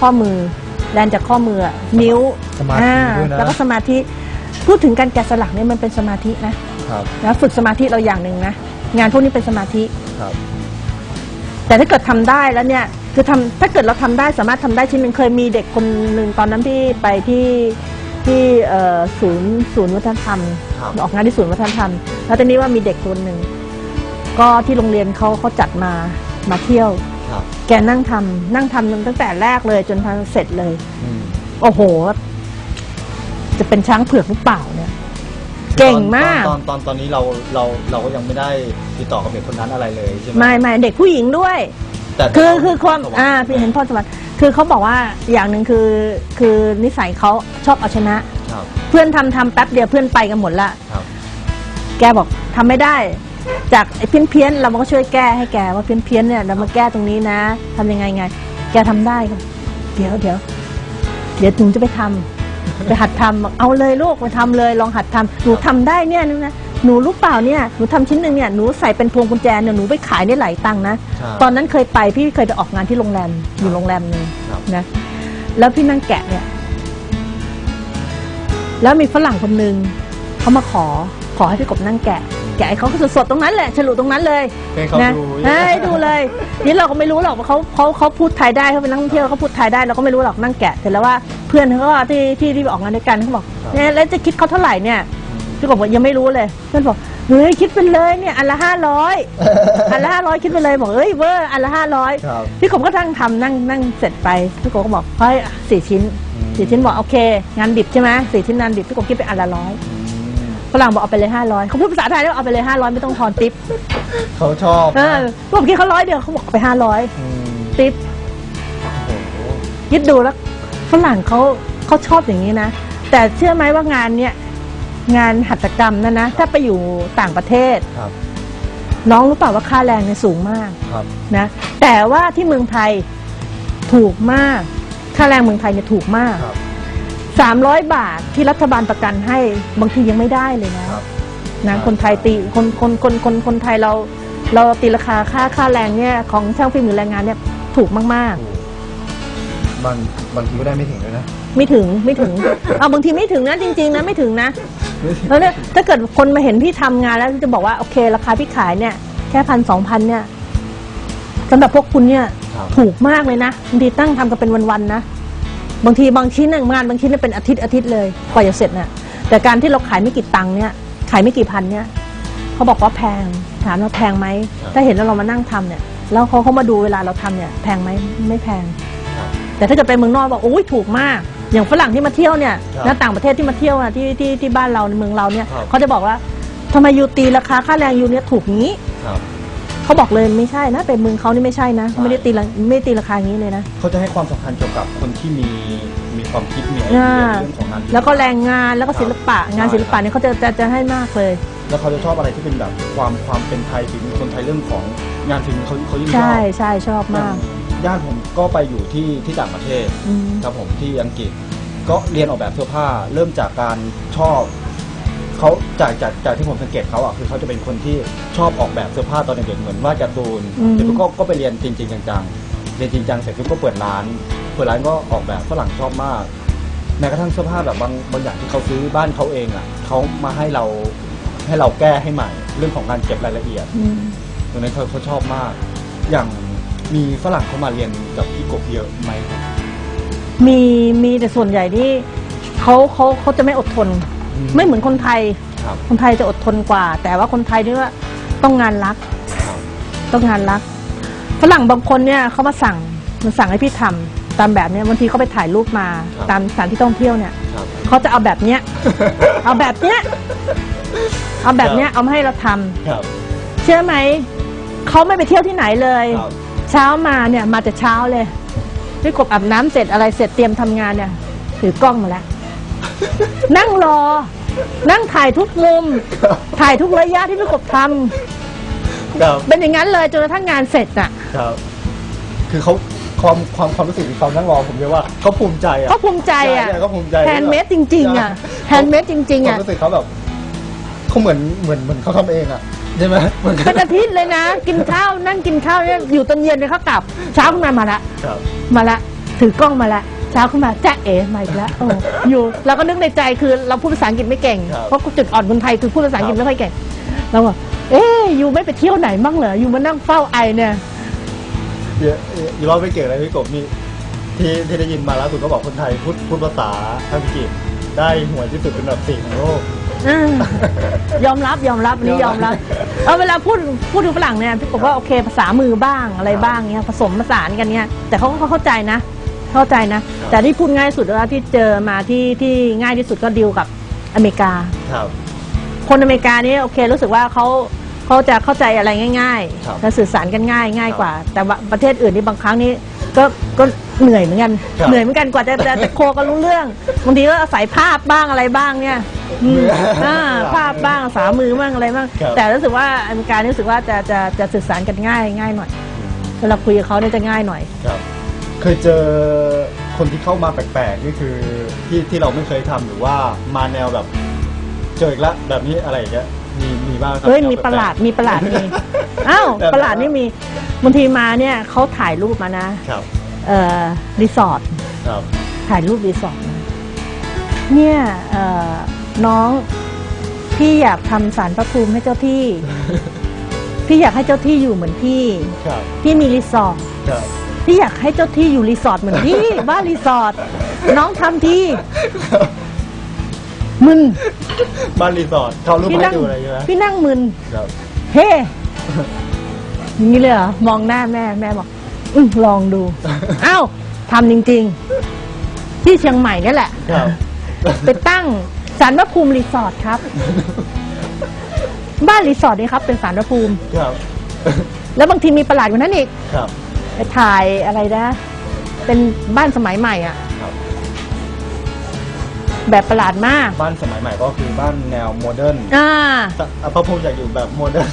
ข้อมือแลนจากข้อมืออะนิ้วสมาธิอ่าด้วยนะ แล้วก็สมาธิพูดถึงการแกะสลักเนี่ยมันเป็นสมาธินะครับนะฝึกสมาธิเราอย่างหนึ่งนะงานพวกนี้เป็นสมาธิ ครับ แต่ถ้าเกิดทำได้แล้วเนี่ยคือทำถ้าเกิดเราทำได้สามารถทำได้ชิ้นหนึ่งเคยมีเด็กคนหนึ่งตอนนั้นที่ไปที่ที่เอ่อศูนย์ศูนย์วัฒนธรรม ครับ ออกงานที่ศูนย์วัฒนธรรม แล้วตอนนี้ว่ามีเด็กคนหนึ่งก็ที่โรงเรียนเขาเขาจัดมามาเที่ยว ครับ แกนั่งทำนั่งทำตั้งแต่แรกเลยจนทำเสร็จเลย อืมโอ้โห จะเป็นช้างเผือกหรือเปล่าเนี่ย เก่งมาก ตอนตอนตอนตอนนี้เราเราเราก็ยังไม่ได้ติดต่อกับเด็กคนนั้นอะไรเลยใช่ไหมไม่ไม่เด็กผู้หญิงด้วย แต่คือแต่คือความสวรรอ่าพี่เห็นพ่อสวรรค์คือเขาบอกว่าอย่างหนึ่งคือคือนิสัยเขาชอบเอาชนะ ครับเพื่อนทำทำแป๊บเดียวเพื่อนไปกันหมดละ ครับ แกบอกทำไม่ได้ จากไอ้เพี้ยนเพี้ยนๆเราก็ช่วยแก้ให้แกว่าเพี้ยนเพี้ยนๆเนี่ยเรามาแก้ตรงนี้นะทำยังไงไง แกทำได้ครับเดี๋ยวเดี๋ยวเดี๋ยวถึงจะไปทำไปหัดทำบอกเอาเลยลูกไปทำเลย ลองหัดทำหนูทำได้เนี่ยนึงนะหนูรู้เปล่าเนี่ยหนูทำชิ้นหนึ่งเนี่ยหนูใส่เป็นพวงกุญแจเนี่ยหนูไปขายได้หลายตังค์นะ ครับ ตอนนั้นเคยไปพี่เคยไปออกงานที่โรงแรมอยู่โรงแรมหนึงครับ นะแล้วพี่นั่งแกะเนี่ย แล้วมีฝรั่งคนหนึ่งเขามาขอขอให้พี่กบนั่งแกะ แกะให้เขาสดๆตรงนั้นแหละฉลุตรงนั้นเลยให้เขานะดูให้ดูเลยนี่เราก็ไม่รู้หรอกว่าเขาเขาเขาพูดไทยได้เขาเป็นนักท่องเที่ยวเขาพูดไทยได้เราก็ไม่รู้หรอกนั่งแกะเสร็จแล้วว่าเพื่อนเขาก็ที่ที่ที่ไปออกงานด้วยกันเขาบอกเนี่ยแล้วจะคิดเขาเท่าไหร่เนี่ยพี่กบบอกยังไม่รู้เลยเพื่อนบอกเฮ้ยคิดไปเลยเนี่ยอันละห้าร้อยอันละห้าร้อยคิดไปเลยบอกเอ้ยเวอร์อันละห้าร้อยครับ พี่กบก็นั่งทำนั่งนั่งเสร็จไปพี่กบก็บอกเฮ้ยสี่ชิ้นอืมสี่ชิ้นบอกโอเค งานดิบใช่ไหมสี่ชิ้นงานดิบพี่กบคิดไปอันละร้อยอืม ฝรั่งบอกเอาไปเลยห้าร้อยเขาพูดภาษาไทยแล้วเอาไปเลยห้าร้อยไม่ต้องทอนติปเขาชอบเออพี่กบคิดเขาร้อยเดียวเขาบอกเอาไปห้าร้อยมติปโอ้โหคิดดูแล้วฝรั่งเขาเขาชอบอย่างนี้นะ แต่เชื่อไหมว่างานเนี้ยงานหัตถกรรมนั่นนะถ้าไปอยู่ต่างประเทศ ครับน้องรู้เปล่าว่าค่าแรงเนี่ยสูงมากครับนะแต่ว่าที่เมืองไทยถูกมาก ค่าแรงเมืองไทยเนี่ยถูกมาก ครับ 300 บาทที่รัฐบาลประกันให้บางทียังไม่ได้เลยนะครับ นะใช่คนไทยตีคนคนคนคนคนไทยเรา เราตีราคาค่าค่าแรงเนี่ยของช่างฝีมือแรงงานเนี่ยถูกมากถูกบางบางทีก็ได้ไม่ถึงเลยนะๆไม่ถึงไม่ถึง เอาบางทีไม่ถึงนะจริง ๆ นะไม่ถึงนะแล้วเนี่ยถ้าเกิดคนมาเห็นพี่ทำงานแล้วจะบอกว่าโอเค ราคาพี่ขายเนี่ย แค่พันสองพันเนี่ยสำหรับพวกคุณเนี่ย ครับ ถูกมากเลยนะบางทีตั้งทำกันเป็นวันๆนะบางทีบางชิ้นน่ะงานบางชิ้นเนี่ยเป็นอาทิตย์อาทิตย์เลยกว่าจะเสร็จน่ะแต่การที่เราขายไม่กี่ตังค์เนี่ยขายไม่กี่พันเนี่ยเขาบอกว่าแพงถามเราแพงไหมครับถ้าเห็นแล้วเรามานั่งทำเนี่ยแล้วเขาเขามาดูเวลาเราทำเนี่ยแพงไหมไม่แพงครับแต่ถ้าเกิดไปเมืองนอกบอกโอ้ยถูกมาก อย่างฝรั่งที่มาเที่ยวเนี่ยครับนะต่างประเทศที่มาเที่ยวนะที่ที่ที่บ้านเราในเมืองเราเนี่ยครับ เขาจะบอกว่าทำไมยูตีราคาค่าแรงยูเนี่ยถูกงี้ ครับ เขาบอกเลยไม่ใช่นะไปเมืองเขานี่ไม่ใช่นะไม่ได้ตีราไม่ได้ตีราคาอย่างนี้เลยนะ เขาจะให้ความสำคัญเกี่ยวกับคนที่มีมีความคิดมีไอเดียอ่า เรื่องของงานแล้วก็แรงงานแล้วก็ศิลปะ งานศิลปะเนี่ยเขาจะจะจะให้มากเลย แล้วเขาจะชอบอะไรที่เป็นแบบความความเป็นไทยฝีมือคนไทยเรื่องของงานฝีมือเขาเขายิ่งชอบใช่ใช่ชอบมากญาติผมก็ไปอยู่ที่ที่ต่างประเทศอืม ครับผมที่อังกฤษ ก็เรียนออกแบบเสื้อผ้า เริ่มจากการชอบ เขาจากจากจากที่ผมสังเกตเขาอะคือเขาจะเป็นคนที่ชอบออกแบบเสื้อผ้าตอนเด็กๆเหมือนวาดการ์ตูนเสร็จปุ๊บก็ก็ไปเรียนจริงๆจังๆเรียนจริงจังเสร็จปุ๊บก็เปิดร้านเปิดร้านก็ออกแบบฝรั่งชอบมากแม้กระทั่งเสื้อผ้าแบบบางบางอย่างที่เขาซื้อบ้านเขาเองอะเขามาให้เราให้เราแก้ให้ใหม่ เรื่องของการเก็บรายละเอียด อืม ตรงนั้นเขาเขาชอบมาก อย่างมีฝรั่งเขามาเรียนกับพี่กบเยอะไหมครับ มีมีแต่ส่วนใหญ่ที่เขาเขาเขาจะไม่อดทน ไม่เหมือนคนไทย ครับคนไทยจะอดทนกว่า แต่ว่าคนไทยนี่ว่าต้องงานรัก ครับต้องงานรักฝรั่งบางคนเนี่ยเขามาสั่งมาสั่งให้พี่ทำตามแบบเนี้ยบางทีเขาไปถ่ายรูปมาครับตามสถานที่ท่องเที่ยวเนี่ยครับ เขาจะเอาแบบเนี้ย เอาแบบเนี้ย เอาแบบเนี้ยเอามาให้เราทำครับ เชื่อไหมเขาไม่ไปเที่ยวที่ไหนเลย ครับ เช้ามาเนี่ยมาแต่เช้าเลยพี่กบอาบน้ำเสร็จอะไรเสร็จเตรียมทำงานเนี่ยถือกล้องมาแล้ว นั่งรอ นั่งถ่ายทุกมุม ถ่ายทุกระยะที่พี่กบทำครับเป็นอย่างนั้นเลยจนกระทั่งงานเสร็จน่ะครับ คือเขาความความความรู้สึกของเขานั่งรอผมเรียกว่าเขาภูมิใจอะ เขาภูมิใจอะใช่เขาภูมิใจแฮนด์เมดจริง ๆ อะใช่ แฮนด์เมดจริงๆควาอะ มรู้สึกเขาแบบเขาเหมือนเหมือนเหมือนเขาทำเองอะใช่ไหมเหมือนเป็นอาทิตย์เลยนะ กินข้าวนั่งกินข้าวเนี่ยอยู่ตอนเย็นเนี่ยเขากลับ เช้าขึ้นมามาละ ครับ มาละ ถือกล้องมาละ เช้าขึ้นมาจ้าเอ๋มาอีกแล้วโอ้อยู่เราก็นึกในใจคือเราพูดภาษาอังกฤษไม่เก่งครับเพราะจุดอ่อนคนไทยคือพูดภาษาอังกฤษครับไม่ค่อยเก่งเราบอกเอ๊ยอยู่ไม่ไปเที่ยวไหนมั่งเหรออยู่มานั่งเฝ้าไอเนี่ยเดี๋ยวอีกรอบไม่เก่งเลยพี่กบนี่ที่ที่ได้ยินมาแล้วสุดก็บอกคนไทยพูดพูดภาษาอังกฤษได้หัวยที่สุดเป็นอันดับสี่ของโลกอ่ายอมรับยอมรับอันนี้ยอมรับเออเวลาพูดพูดถึงฝรั่งเนี่ยพี่บอกว่าโอเคภาษามือบ้างอะไรบ้างเนี้ยผสมผสานกันเนี้ยแต่เขาก็เข้าใจนะ เข้าใจนะ แต่ที่พูดง่ายสุดแล้วที่เจอมาที่ที่ง่ายที่สุดก็ดีลกับอเมริกา ครับ คนอเมริกานี่โอเครู้สึกว่าเขาเขาจะเข้าใจอะไรง่ายครับๆและสื่อสารกันง่ายง่ายกว่า แต่ว่าประเทศอื่นนี่บางครั้งนี่ก็ก็เหนื่อยเหมือนกัน ครับ เหนื่อยเหมือนกันกว่าจะจะจะโคกันรู้เรื่องบางทีก็อาศัยภาพบ้างอะไรบ้างเนี่ยอืมอ่าภาพบ้างภาษามือบ้างอะไรบ้างครับ แต่รู้สึกว่าอเมริกานี่รู้สึกว่าจะจะจะสื่อสารกันง่ายง่ายหน่อยเวลาคุยกับเขาเนี่ยจะง่ายหน่อย ครับ เคยเจอคนที่เข้ามาแปลกๆนี่คือที่ที่เราไม่เคยทำหรือว่ามาแนวแบบ เจออีกแล้วแบบนี้อะไรอย่างเงี้ยมีมีบ้างครับเฮ้ยแนวมีประหลาดแกๆมีประหลาดมีอ้าวแบบประหลาดนี่มีบางทีมาเนี่ยเขาถ่ายรูปมานะครับเอ่อรีสอร์ทครับถ่ายรูปรีสอร์ทนะเนี่ยเอ่อน้องพี่อยากทำสารพระภูมิให้เจ้าที่ พี่อยากให้เจ้าที่อยู่เหมือนพี่ ครับพี่มีรีสอร์ทครับ พี่อยากให้เจ้าที่อยู่รีสอร์ทเหมือนพี่ บ้านรีสอร์ทน้องทำที่มึนบ้านรีสอร์ทเขารูปพี่ให้นั่งดูอะไรใช่ไหมพี่นั่งมึน ครับเฮ้อย่างนี้เลยเหรอ มองหน้าแม่แม่บอก อืมลองดูอ้าวทำจริง ๆ ที่เชียงใหม่เนี่ยแหละ ครับไปตั้งสารพระภูมิรีสอร์ทครับ บ้านรีสอร์ทนี่ครับ เป็นสารพระภูมิ ครับแล้วบางทีมีประหลาดกว่านั้นอีก ครับ ไปถ่ายอะไรนะ เป็นบ้านสมัยใหม่อะ ครับ แบบประหลาดมาก บ้านสมัยใหม่ก็คือบ้านแนวโมเดิร์นอ่า แต่อะพระภูมิอยากอยู่แบบโมเดิร์น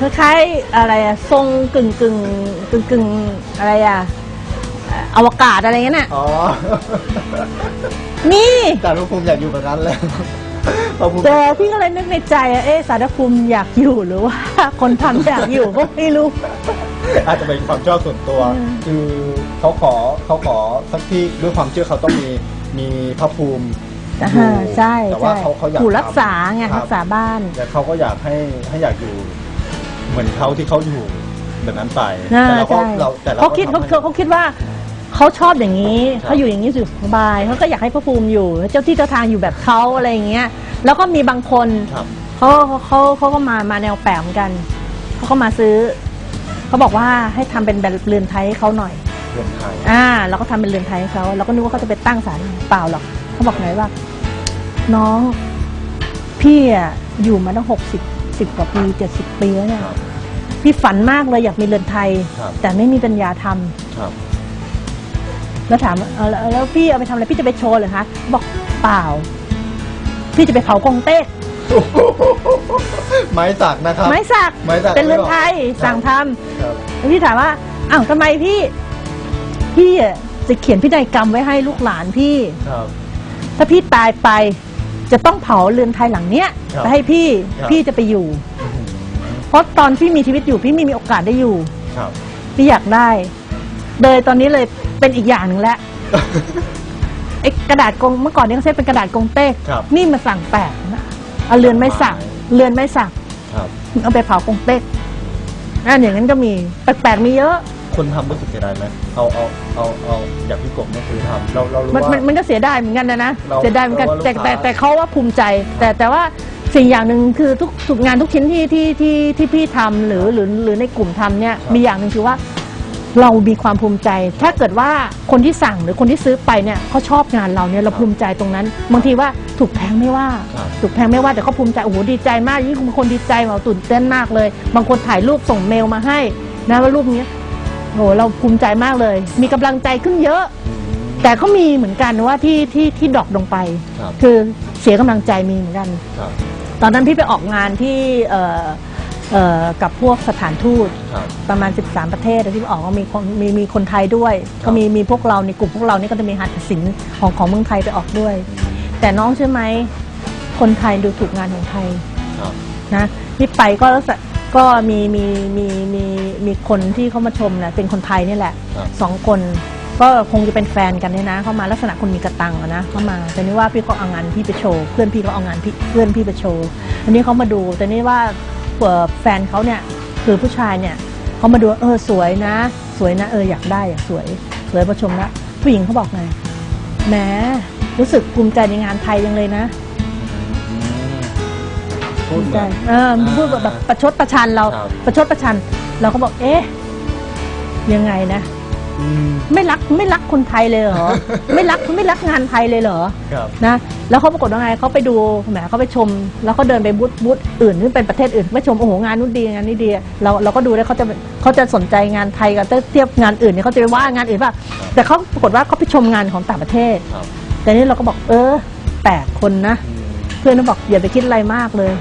คล้ายๆอะไรอะทรงกึ่งกึ่งกึ่งกึ่งๆอะไรอะเอ่ออวกาศอะไรเงี้ยน่ะอ๋อนี่แต่พระภูมิอยากอยู่แบบนั้นแล้วพระภูมิแต่พี่ก็เลยนึกในใจอะเอ๊ะสารภูมิอยากอยู่หรือว่า คนทำอยากอยู่ก็ไม่รู้ อาจจะเป็นความชอบส่วนตัวอืมคือเขาขอเขาขอสักที่ด้วยความเชื่อเขาต้องมีมีพระภูมิออ่ายู่ใช่แต่ว่าใช่เขาเขาอยากผู้รักษาไงคบรักษาบ้านแต่เขาก็อยากให้ให้อยากอยู่ เหมือนเขาที่เขาอยู่แบบนั้นไปอ่าแต่เราก็ใช่เราแต่เราเขาคิดก็เขาทำให้เขาเขาคิดว่าเขาชอบอย่างนี้ครับเขาอยู่อย่างนี้สุขสบายเขาก็อยากให้พระภูมิอยู่ เจ้าที่เจ้าทางอยู่แบบเขาอะไรอย่างเงี้ย แล้วก็มีบางคนครับเขาเขาเขาก็มามาแนวแปลกเหมือนกันเขาก็มาซื้อ เขาบอกว่าให้ทำเป็นแบบเรือนไทยให้เขาหน่อย เรื่องไทยอ่าเราก็ทำเป็นเรือนไทยให้เขาเราก็นึกว่าเขาจะไปตั้งศาลเปล่าหรอกเขาบอกไงว่า น้องพี่อะอยู่มาตั้งหกสิบสิบกว่าปีเจ็ดสิบปีแล้วเนี่ยครับ พี่ฝันมากเลยอยากมีเรือนไทย ครับ แต่ไม่มีปัญญาทำครับ แล้วถามว่าเออแล้วแล้วพี่เอาไปทำอะไรพี่จะไปโชว์เหรอคะบอกเปล่า พี่จะไปเผากงเต็ก ไม้สักนะครับ ไม้สัก ไม้สักเป็นเรือนไทยสั่งทำครับพี่ถามว่าอ้าวทำไมพี่ พี่อะจะเขียนพินัยกรรมไว้ให้ลูกหลานพี่ ครับ ถ้าพี่ตายไป จะต้องเผาเรือนไทยหลังเนี้ยครับไปให้พี่ครับ พี่จะไปอยู่ เพราะตอนพี่มีชีวิตอยู่พี่ไม่มีโอกาสได้อยู่ ครับ พี่อยากได้ เลยตอนนี้เลยเป็นอีกอย่างหนึ่งแล้วไอ้กระดาษกงเมื่อก่อนนี้เขาใช้เป็นกระดาษกงเต้กครับ นี่มาสั่งแปลกนะ เอาเรือนไม่สั่งเรือนไม่สั่งครับ เอาไปเผากงเต็กนั่นอย่างนั้นก็มีแปลกๆมีเยอะ คนทำรู้สึกเสียดายไหมเอาเอาเอาเอาอย่างพี่กบเนี่ยคือทำเราเรารู้มันว่า มันมันก็เสียดายเหมือนกันนะนะเราเสียดายเหมือนกันเราว่าแต่ลูกแต่ค้า แต่เขาว่าภูมิใจ แต่แต่ว่าสิ่งอย่างหนึ่งคือทุกทุกงานทุกชิ้นที่ที่ที่ที่พี่ทำหรือหรือหรือในกลุ่มทำเนี่ยครับมีอย่างหนึ่งคือว่า เรามีความภูมิใจ ถ้าเกิดว่าคนที่สั่งหรือคนที่ซื้อไปเนี่ยเขาชอบงานเราเนี่ยเราภูมิใจตรงนั้น บางทีว่าถูกแพงไม่ว่า ครับถูกแพงไม่ว่าแต่เขาภูมิใจโอ้โหดีใจมากยิ่งบางคนดีใจแบบตื่นเต้นมากเลย บางคนถ่ายรูปส่งเมลมาให้นะว่ารูปเนี้ยโอ้โหเราภูมิใจมากเลย มีกำลังใจขึ้นเยอะอืมแต่ก็มีเหมือนกันว่าที่ที่ที่ดรอกลงไป ครับ คือเสียกำลังใจมีเหมือนกัน ครับ ตอนนั้นพี่ไปออกงานที่เอ่อ เอ่อกับพวกสถานทูตครับ ประมาณ 13 ประเทศที่ไปออกก็มีคนมีมีคนไทยด้วยครับก็มีมีพวกเราในกลุ่มพวกเรานี่ก็จะมีหัตถศิลป์ของของเมืองไทยไปออกด้วย แต่น้องใช่อไหมคนไทยดูถูกงานของไทย ครับ นะนี่ไปก็รู้สึกก็มีมีมีมีมีคนที่เขามาชมนะเป็นคนไทยนี่แหละครับ สองคนก็คงจะเป็นแฟนกันเนี่ยนะเข้ามาลักษณะคนมีกระตังอะนะเข้ามาแต่นี่ว่าพี่เขาเอางานพี่ไปโชว์เพื่อนพี่เขาเอางานพี่เพื่อนพี่ไปโชว์อันนี้เขามาดูแต่นี่ว่าเอ่อ แฟนเขาเนี่ยคือผู้ชายเนี่ยเขามาดูเออสวยนะ สวยนะเอออยากได้อยากสวย สวยประชมละผู้หญิงเขาบอกไงแหมรู้สึกภูมิใจในงานไทยยังเลยนะพูดเหมืใช่อนเออพูดแบบประชดประชันเราครับประชดประชัน เราก็บอกเอ๊ะยังไงนะอืม ไม่รักไม่รักคนไทยเลยเหรอ ไม่รักไม่รักงานไทยเลยเหรอครับนะแล้วเขาปรากฏว่าไงเขาไปดูแหมเขาไปชม แล้วเขาเดินไปบูธบูธอื่นที่เป็นประเทศอื่นไม่ชมโอ้โหงานนู้นดีงานนี้ดีเราเราก็ดูแล้วเขาจะเขาจะสนใจงานไทยกับเทียบงานอื่นเนี่ยเขาจะไปว่างานอื่นป่ะแต่เขาปรากฏว่าเขาไปชมงานของต่างประเทศครับแต่นี่เราก็บอกเออแปลกคนนะอืมเพื่อนก็บอกอย่าไปคิดอะไรมากเลย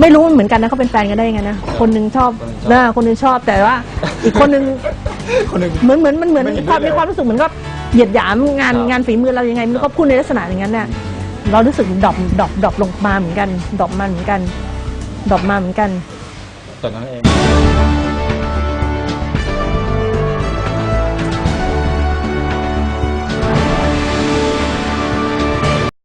ไม่รู้เหมือนกันนะเขาเป็นแฟนกันได้ยังไงนะคนหนึงชอบนะคนหนึงชอบแต่ว่า อีกคนหนึง คนหนึ่ง เหมือนเหมือนมันเหมือนไม่เห็นมีความด้วยเลยมีความรู้สึกเหมือนก็เหยียดหยามงานครับงานฝีมือเรายังไงมันครัก็บ พูดในลักษณะอย่างนั้นเนี่ยเรารู้สึกดรอปดรอปดรอปลงมาเหมือนกันดรอปมาเหมือนกันดรอปมาเหมือนกัน ตอนนั้นเอง